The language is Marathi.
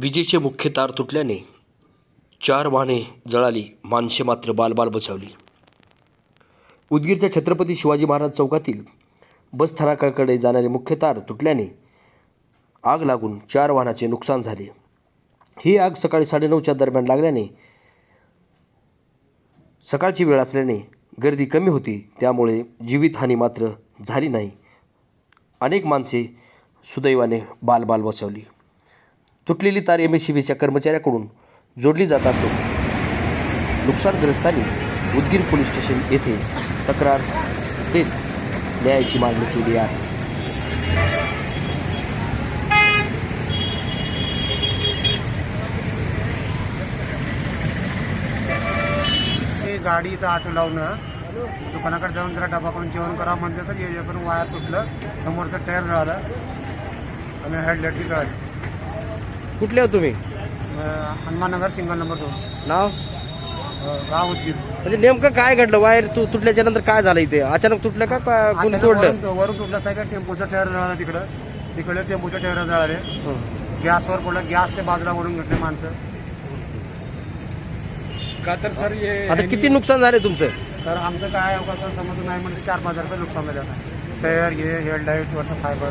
विजेचे मुख्य तार तुटल्याने चार वाहने जळाली माणसे मात्र बालबाल बचावली. उदगीरच्या छत्रपती शिवाजी महाराज चौकातील बस स्थानकाकडे जाणारे मुख्य तार तुटल्याने आग लागून चार वाहनाचे नुकसान झाले. ही आग सकाळी साडेनऊच्या दरम्यान लागल्याने सकाळची वेळ असल्याने गर्दी कमी होती त्यामुळे जीवितहानी मात्र झाली नाही. अनेक माणसे सुदैवाने बालबाल बचावली. तुटलेली तार एम एस सी बीच्या कर्मचाऱ्याकडून जोडली जात असून नुकसानग्रस्तांनी उदगीर पोलीस स्टेशन येथे तक्रार देत न्यायाची मागणी केली आहे. ते गाडी इथं आटो लावणं दुकानाकडे जाऊन जरा डबा करून जेवण करा म्हणते तर करून वायर तुटलं समोरचं टायर जळालं आणि हेडलाईट जळाली कुठले हो तुम्ही? हनुमाननगर सिंगल नंबर दोन. नाव? गाव उदगीर. म्हणजे नेमकं काय घडलं? वायर तू तुटल्याच्या नंतर काय झालं इथे? अचानक तुटलं का? का कोणी अचानक तोडलं? वरून वरून तुटलं साहेब टेम्पोचं टायर जळालं तिकडं. तिकडे टेम्पोचं टायर जळाले. हं. गॅसवर पडलं. गॅस ते बाजूला ओढून घेतले माणसं. का तर सर हे आता किती नुकसान झाले तुमचं? सर आमचं काय अवकाश समजून नाही म्हणजे चार पाच हजार रुपये नुकसान झालं टायर हे हेडलाईट वरचं फायबर